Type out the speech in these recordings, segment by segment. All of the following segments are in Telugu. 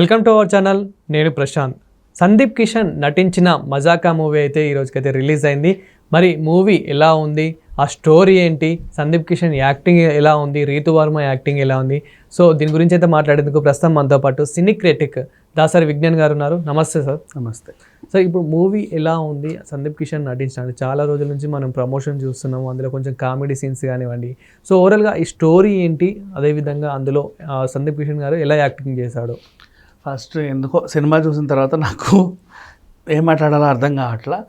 వెల్కమ్ టు అవర్ ఛానల్ నేను ప్రశాంత్. సందీప్ కిషన్ నటించిన మజాకా మూవీ అయితే ఈ రోజుకైతే రిలీజ్ అయింది. మరి మూవీ ఎలా ఉంది? ఆ స్టోరీ ఏంటి? సందీప్ కిషన్ యాక్టింగ్ ఎలా ఉంది? రీతు వర్మ యాక్టింగ్ ఎలా ఉంది? సో దీని గురించి అయితే మాట్లాడేందుకు ప్రస్తుతం మనతో పాటు సినీ క్రిటిక్ దాసరి విజ్ఞాన్ గారు ఉన్నారు. నమస్తే సార్. నమస్తే. సో ఇప్పుడు మూవీ ఎలా ఉంది? సందీప్ కిషన్ నటించినాడు చాలా రోజుల నుంచి మనం ప్రమోషన్ చూస్తున్నాము. అందులో కొంచెం కామెడీ సీన్స్ కానివ్వండి. సో ఓవరాల్గా ఈ స్టోరీ ఏంటి? అదేవిధంగా అందులో సందీప్ కిషన్ గారు ఎలా యాక్టింగ్ చేశాడు? ఫస్ట్ ఎందుకో సినిమా చూసిన తర్వాత నాకు ఏం మాట్లాడాలో అర్థం కావట్లా.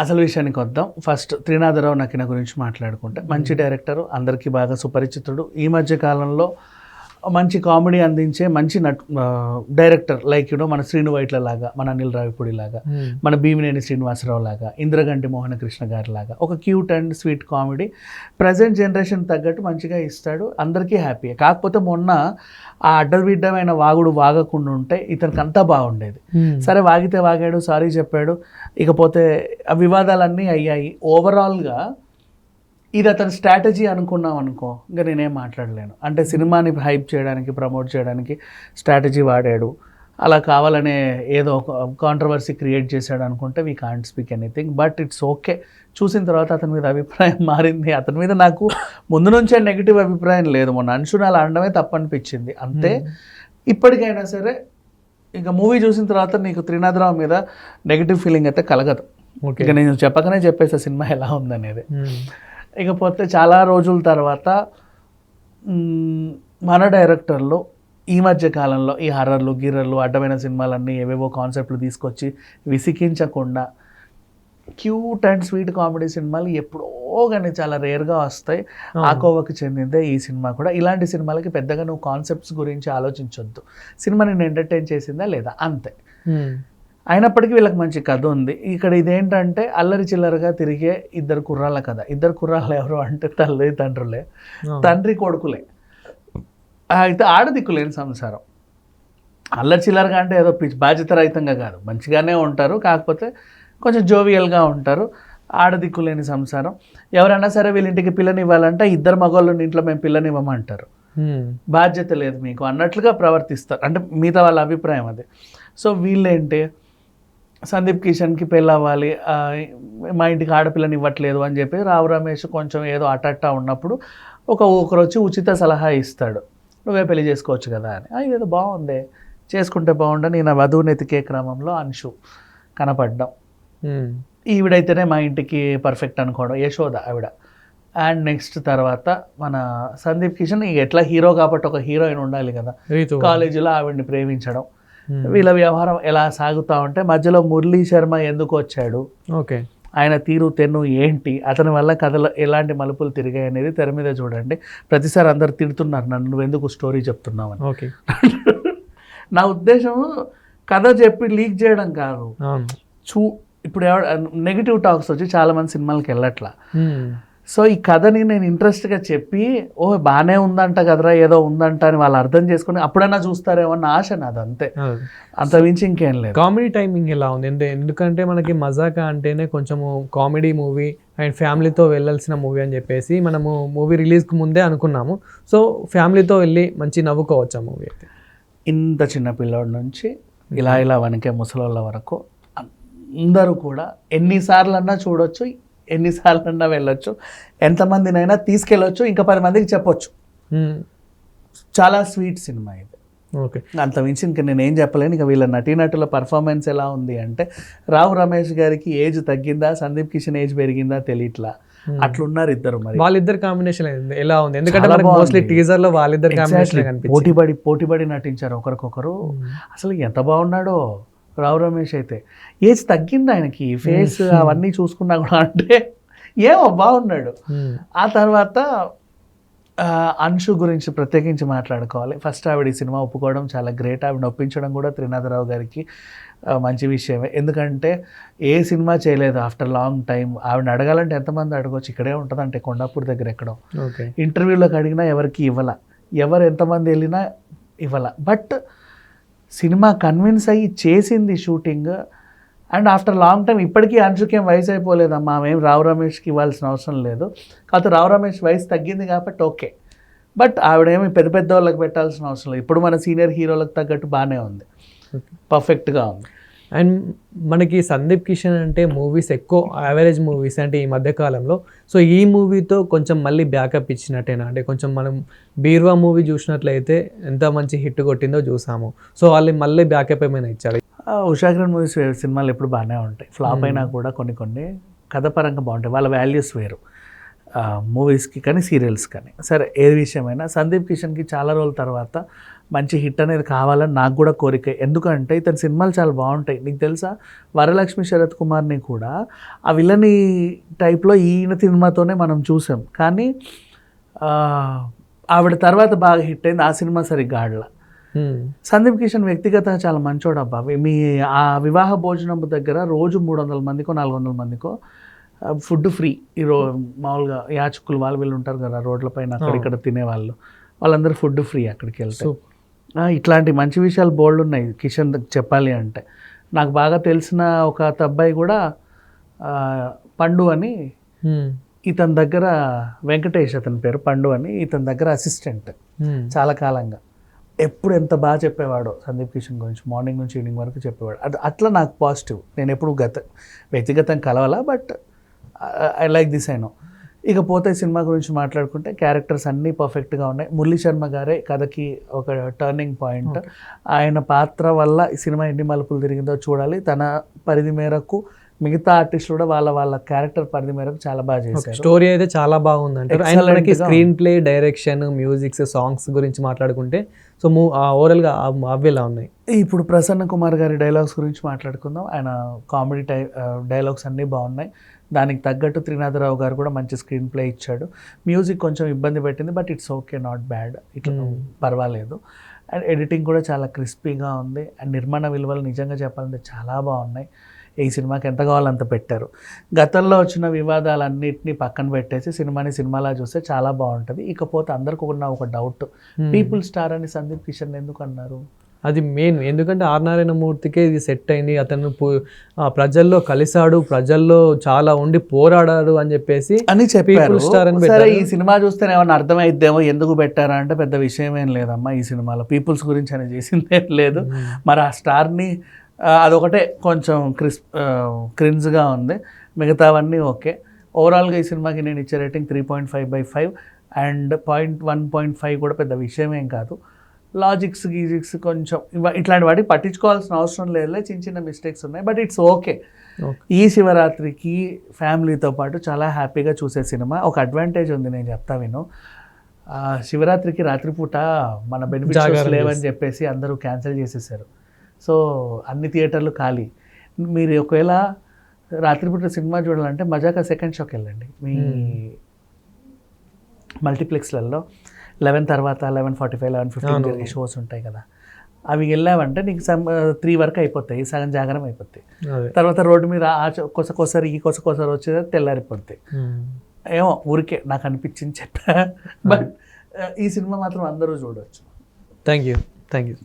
అసలు విషయానికి వద్దాం. ఫస్ట్ త్రినాథరావు నకిన గురించి మాట్లాడుకుంటే మంచి డైరెక్టరు అందరికీ బాగా సుపరిచితుడు. ఈ మధ్య కాలంలో మంచి కామెడీ అందించే మంచి నట్ డైరెక్టర్ లైక్ యూనో మన శ్రీను వైట్ల లాగా మన అనిల్ రావిపూడి లాగా మన భీమినేని శ్రీనివాసరావు లాగా ఇంద్రగంటి మోహన కృష్ణ గారి లాగా ఒక cute and sweet comedy. Present generation తగ్గట్టు మంచిగా ఇస్తాడు అందరికీ హ్యాపీ కాకపోతే మొన్న ఆ అడ్డవిడ్డమైన వాగుడు వాగకుండా ఉంటే ఇతనికి అంతా బాగుండేది సరే వాగితే వాగాడు సారీ చెప్పాడు ఇకపోతే ఆ వివాదాలన్నీ అయ్యాయి. ఓవరాల్గా ఇది అతని స్ట్రాటజీ అనుకున్నాం అనుకో ఇంకా నేనేం మాట్లాడలేను. అంటే సినిమాని హైప్ చేయడానికి ప్రమోట్ చేయడానికి స్ట్రాటజీ వాడాడు. అలా కావాలనే ఏదో కాంట్రవర్సీ క్రియేట్ చేశాడు అనుకుంటే we can't speak anything but it's okay చూసిన తర్వాత అతని మీద అభిప్రాయం మారింది. అతని మీద నాకు ముందు నుంచే నెగిటివ్ అభిప్రాయం లేదు. మొన్న అంశుని అలా అనడమే తప్పనిపించింది. అంతే. ఇప్పటికైనా సరే ఇంకా మూవీ చూసిన తర్వాత నీకు త్రినాథరావు మీద నెగిటివ్ ఫీలింగ్ అయితే కలగదు. ఓకే ఇక నేను చెప్పకనే చెప్పేసా సినిమా ఎలా ఉందనేది. ఇకపోతే చాలా రోజుల తర్వాత మన డైరెక్టర్లు ఈ మధ్య కాలంలో ఈ హర్రర్లు గిర్రర్లు అడ్డమైన సినిమాలన్నీ ఏవేవో కాన్సెప్ట్లు తీసుకొచ్చి విసిగించకుండా క్యూట్ అండ్ స్వీట్ కామెడీ సినిమాలు ఎప్పుడో కానీ చాలా రేర్గా వస్తాయి. ఆ కోవకి చెందిందే ఈ సినిమా కూడా. ఇలాంటి సినిమాలకి పెద్దగా నువ్వు కాన్సెప్ట్స్ గురించి ఆలోచించొద్దు. సినిమా నేను ఎంటర్టైన్ చేసిందా లేదా? అంతే. అయినప్పటికీ వీళ్ళకి మంచి కథ ఉంది. ఇక్కడ ఇదేంటంటే అల్లరి చిల్లరగా తిరిగే ఇద్దరు కుర్రాళ్ళ కథ. ఇద్దరు కుర్రాళ్ళు ఎవరు అంటే తల్లి తండ్రులే. తండ్రి కొడుకులే. అయితే ఆడదిక్కులేని సంసారం. అల్లరి చిల్లరగా అంటే ఏదో పిచ్చి బాధ్యత రహితంగా కాదు. మంచిగానే ఉంటారు కాకపోతే కొంచెం జోవియల్గా ఉంటారు. ఆడదిక్కులేని సంసారం. ఎవరైనా సరే వీళ్ళ ఇంటికి పిల్లని ఇవ్వాలంటే ఇద్దరు మగవాళ్ళు ఇంట్లో మేము పిల్లని ఇవ్వమంటారు. బాధ్యత లేదు మీకు అన్నట్లుగా ప్రవర్తిస్తారు. అంటే మిగతా వాళ్ళ అభిప్రాయం అది. సో వీళ్ళేంటి? సందీప్ కిషన్కి పెళ్ళి అవ్వాలి ఆ, మా ఇంటికి ఆడపిల్లని ఇవ్వట్లేదు అని చెప్పి రావు రమేష్ కొంచెం ఏదో అటట్టా ఉన్నప్పుడు ఒక ఒకరు వచ్చి ఉచిత సలహా ఇస్తాడు. నువ్వే పెళ్ళి చేసుకోవచ్చు కదా అని. "ఆ, ఇదేదో బాగుంది. చేసుకుంటే బాగుండని నేను వధువుని ఎతికే క్రమంలో అంశు కనపడ్డాం. ఈవిడైతేనే మా ఇంటికి పర్ఫెక్ట్ అనుకోవడం. యశోద ఆవిడ. అండ్ నెక్స్ట్ తర్వాత మన సందీప్ కిషన్ ఎట్లా హీరో కాబట్టి ఒక హీరోయిన్ ఉండాలి కదా. కాలేజీలో ఆవిడని ప్రేమించడం. వీళ్ళ వ్యవహారం ఎలా సాగుతూ ఉంటే మధ్యలో మురళీ శర్మ ఎందుకు వచ్చాడు? ఓకే. ఆయన తీరు తెన్ను ఏంటి? అతని వల్ల కథలో ఎలాంటి మలుపులు తిరిగాయి అనేది తెర మీద చూడండి. ప్రతిసారి అందరు తిడుతున్నారు నన్ను నువ్వు ఎందుకు స్టోరీ చెప్తున్నావని. ఓకే. నా ఉద్దేశం కథ చెప్పి లీక్ చేయడం కాదు. చూ ఇప్పుడు ఎవడ నెగిటివ్ టాక్స్ వచ్చి చాలా మంది సినిమాలకి వెళ్ళట్లా. మ్మ్. సో ఈ కథని నేను ఇంట్రెస్ట్గా చెప్పి ఓ బాగానే ఉందంట కదరా ఏదో ఉందంట అని వాళ్ళు అర్థం చేసుకుని అప్పుడన్నా చూస్తారేమో అన్న ఆశ నాది అంతే. అంత మించి ఇంకేం లేదు. కామెడీ టైమింగ్ ఎలా ఉంది? ఎందు- ఎందుకంటే మనకి మజాకా అంటేనే కొంచెము కామెడీ మూవీ అండ్ ఫ్యామిలీతో వెళ్ళాల్సిన మూవీ అని చెప్పేసి మనము మూవీ రిలీజ్కి ముందే అనుకున్నాము. సో ఫ్యామిలీతో వెళ్ళి మంచి నవ్వుకోవచ్చు ఆ మూవీ అయితే? ఇంత చిన్న పిల్లోడి నుంచి ఇలా ఇలా వణికే ముసలోళ్ళ వరకు అందరూ కూడా ఎన్నిసార్లన్నా చూడొచ్చు. ఎన్నిసార్లన్నా వెళ్ళొచ్చు ఎంతమందినైనా తీసుకెళ్ళొచ్చు ఇంకా పది మందికి చెప్పొచ్చు. చాలా స్వీట్ సినిమా ఇది. ఓకే. అంత మించి ఇంకా నేను ఏం చెప్పలేను. ఇక వీళ్ళ నటీనటుల పర్ఫార్మెన్స్ ఎలా ఉంది అంటే రావు రమేష్ గారికి ఏజ్ తగ్గిందా సందీప్ కిషన్ ఏజ్ పెరిగిందా తెలియట్లా. అట్లున్నారు ఇద్దరు మరి. వాళ్ళిద్దరు కాంబినేషన్ ఎలా ఉంది? ఎందుకంటే మోస్ట్లీ. టీజర్లో వాళ్ళిద్దరు కాంబినేషన్ పోటీపడి పోటీపడి నటించారు ఒకరికొకరు. అసలు ఎంత బాగున్నాడో. రావు రమేష్ అయితే ఏజ్ తగ్గింది ఆయనకి ఫేస్ అవన్నీ చూసుకున్నా కూడా అంటే ఏమో బాగున్నాడు. ఆ తర్వాత అంశు గురించి ప్రత్యేకించి మాట్లాడుకోవాలి. ఫస్ట్ ఆవిడ ఈ సినిమా ఒప్పుకోవడం చాలా గ్రేట్. ఆవిడ ఒప్పించడం కూడా త్రినాథరావు గారికి మంచి విషయమే. ఎందుకంటే ఏ సినిమా చేయలేదు ఆఫ్టర్ లాంగ్ టైం ఆవిడ అడగాలంటే ఎంతమంది అడగవచ్చు ఇక్కడే ఉంటుందంటే కొండాపూర్ దగ్గర ఎక్కడో. ఇంటర్వ్యూలోకి అడిగినా ఎవరికి ఇవ్వాల? ఎవరు ఎంతమంది వెళ్ళినా ఇవ్వాల. బట్ సినిమా కన్విన్స్ అయ్యి చేసింది shooting and after long time ఇప్పటికీ అంశుకేం వయసు అయిపోలేదమ్మా. మేము రావు రమేష్కి ఇవ్వాల్సిన అవసరం లేదు. కాకపోతే రావు రమేష్ వయసు తగ్గింది కాబట్టి ఓకే బట్ ఆవిడేమి పెద్ద పెద్ద వాళ్ళకి పెట్టాల్సిన అవసరం లేదు. ఇప్పుడు మన సీనియర్ హీరోలకు తగ్గట్టు బాగానే ఉంది. పర్ఫెక్ట్గా ఉంది. అండ్ మనకి సందీప్ కిషన్ అంటే మూవీస్ ఎక్కువ యావరేజ్ మూవీస్ అంటే ఈ మధ్య కాలంలో. సో ఈ మూవీతో కొంచెం మళ్ళీ బ్యాకప్ ఇచ్చినట్టేనా? అంటే కొంచెం మనం బీర్వా మూవీ చూసినట్లయితే ఎంత మంచి హిట్ కొట్టిందో చూసాము. సో వాళ్ళు మళ్ళీ బ్యాకప్ ఏమైనా ఇచ్చారు? ఉషాగ్రన్ మూవీస్ సినిమాలు ఎప్పుడు బాగానే ఉంటాయి. ఫ్లాప్ అయినా కూడా కొన్ని కొన్ని కథపరంగా బాగుంటాయి. వాళ్ళ వాల్యూస్ వేరు. మూవీస్కి కానీ సీరియల్స్ కానీ. సరే ఏ విషయమైనా సందీప్ కిషన్కి చాలా రోజుల తర్వాత మంచి హిట్ అనేది కావాలని నాకు కూడా కోరిక. ఎందుకంటే ఇతని సినిమాలు చాలా బాగుంటాయి. నీకు తెలుసా? వరలక్ష్మి శరత్ కుమార్ని కూడా ఆ విలని టైప్లో ఈయన సినిమాతోనే మనం చూసాం. కానీ ఆవిడ తర్వాత బాగా హిట్ అయింది. ఆ సినిమా సరిగ్గా ఆడలా. సందీప్ కిషన్ వ్యక్తిగతంగా చాలా మంచోడు అబ్బా. మీ ఆ వివాహ భోజనం దగ్గర రోజు మూడు వందల మందికో నాలుగు వందల మందికో ఫుడ్ ఫ్రీ. ఈ రో మామూలుగా యాచకులు వాళ్ళు వీళ్ళు ఉంటారు కదా రోడ్ల పైన అక్కడ ఇక్కడ తినేవాళ్ళు. వాళ్ళందరూ ఫుడ్ ఫ్రీ అక్కడికి వెళ్తే. ఇట్లాంటి మంచి విషయాలు బోల్డ్ ఉన్నాయి. కిషన్ చెప్పాలి అంటే. నాకు బాగా తెలిసిన ఒక అబ్బాయి కూడా పండు అని. ఇతని దగ్గర వెంకటేష్ అతని పేరు పండు అని. ఇతని దగ్గర అసిస్టెంట్. చాలా కాలంగా. ఎప్పుడు ఎంత బాగా చెప్పేవాడో సందీప్ కిషన్ గురించి మార్నింగ్ నుంచి ఈవినింగ్ వరకు చెప్పేవాడు. అది అట్లా నాకు పాజిటివ్. నేను ఎప్పుడు గత వ్యక్తిగతంగా కలవాలా but I like this I know ఇకపోతే సినిమా గురించి మాట్లాడుకుంటే క్యారెక్టర్స్ అన్నీ పర్ఫెక్ట్గా ఉన్నాయి. మురళీ శర్మ గారే కథకి ఒక టర్నింగ్ పాయింట్ ఆయన పాత్ర వల్ల ఈ సినిమా ఎన్ని మలుపులు తిరిగిందో చూడాలి. తన పరిధి మేరకు మిగతా ఆర్టిస్టులు కూడా వాళ్ళ వాళ్ళ క్యారెక్టర్ పరిధి మేరకు చాలా బాగా చేశారు. స్టోరీ అయితే చాలా బాగుంది అంటారు అండ్ Excellent మనకి screenplay direction musics songs గురించి మాట్లాడుకుంటే సో మూ ఓవరాల్గా అవి ఎలా ఉన్నాయి? ఇప్పుడు ప్రసన్న కుమార్ గారి డైలాగ్స్ గురించి మాట్లాడుకుందాం. ఆయన కామెడీ టై డైలాగ్స్ అన్నీ బాగున్నాయి. దానికి తగ్గట్టు త్రినాథరావు గారు కూడా మంచి స్క్రీన్ ప్లే ఇచ్చాడు. మ్యూజిక్ కొంచెం ఇబ్బంది పెట్టింది but it's okay not bad ఇట్లా పర్వాలేదు. అండ్ ఎడిటింగ్ కూడా చాలా క్రిస్పీగా ఉంది. అండ్ నిర్మాణ విలువలు నిజంగా చెప్పాలంటే చాలా బాగున్నాయి. ఈ సినిమాకి ఎంత కావాలో అంత పెట్టారు. గతంలో వచ్చిన వివాదాలన్నింటినీ పక్కన పెట్టేసి సినిమాని సినిమాలా చూస్తే చాలా బాగుంటుంది. ఇకపోతే అందరికి ఉన్న ఒక డౌట్ పీపుల్ స్టార్ అని సందీప్ కిషన్ ఎందుకు అన్నారు? అది మెయిన్ ఎందుకంటే ఆర్ నారాయణమూర్తికే ఇది సెట్ అయింది. అతను ప్రజల్లో కలిసాడు ప్రజల్లో చాలా ఉండి పోరాడాడు అని చెప్పేసి అని చెప్పారు. అని సరే. ఈ సినిమా చూస్తే ఏమన్నా అర్థమైద్దేమో ఎందుకు పెట్టారా అంటే పెద్ద విషయం ఏం లేదమ్మా ఈ సినిమాలో. పీపుల్స్ గురించి అని చేసింది లేదు. మరి ఆ స్టార్ని అదొకటే కొంచెం క్రిస్ క్రిన్జ్గా ఉంది. మిగతావన్నీ ఓకే. ఓవరాల్గా ఈ సినిమాకి నేను ఇచ్చే rating three point five by five and point one point five కూడా పెద్ద విషయం ఏం కాదు. లాజిక్స్ గీజిక్స్ కొంచెం ఇట్లాంటి వాటికి పట్టించుకోవాల్సిన అవసరం లేదులే. చిన్న చిన్న మిస్టేక్స్ ఉన్నాయి. But it's okay. ఈ శివరాత్రికి ఫ్యామిలీతో పాటు చాలా హ్యాపీగా చూసే సినిమా. ఒక అడ్వాంటేజ్ ఉంది నేను చెప్తా విను. శివరాత్రికి రాత్రిపూట మన బెనిఫిట్స్ లేవని చెప్పేసి అందరూ క్యాన్సిల్ చేసేసారు. సో అన్ని థియేటర్లు ఖాళీ. మీరు ఒకవేళ రాత్రిపూట సినిమా చూడాలంటే మజాకా సెకండ్ షోకి వెళ్ళండి. మీ మల్టీప్లెక్స్లలో లెవెన్ తర్వాత eleven forty five eleven fifteen. జరిగే షోస్ ఉంటాయి కదా. అవి వెళ్ళావంటే నీకు సమ్ త్రీ వరకు అయిపోతాయి సగం జాగరం అయిపోతాయి. తర్వాత రోడ్డు మీద కొసకొసరి ఈ కొసకొసరి వచ్చేది తెల్లారిపోద్ది Hmm. ఏమో ఊరికే నాకు అనిపించింది చెప్పా. బట్ ఈ సినిమా మాత్రం అందరూ చూడొచ్చు. Thank you thank you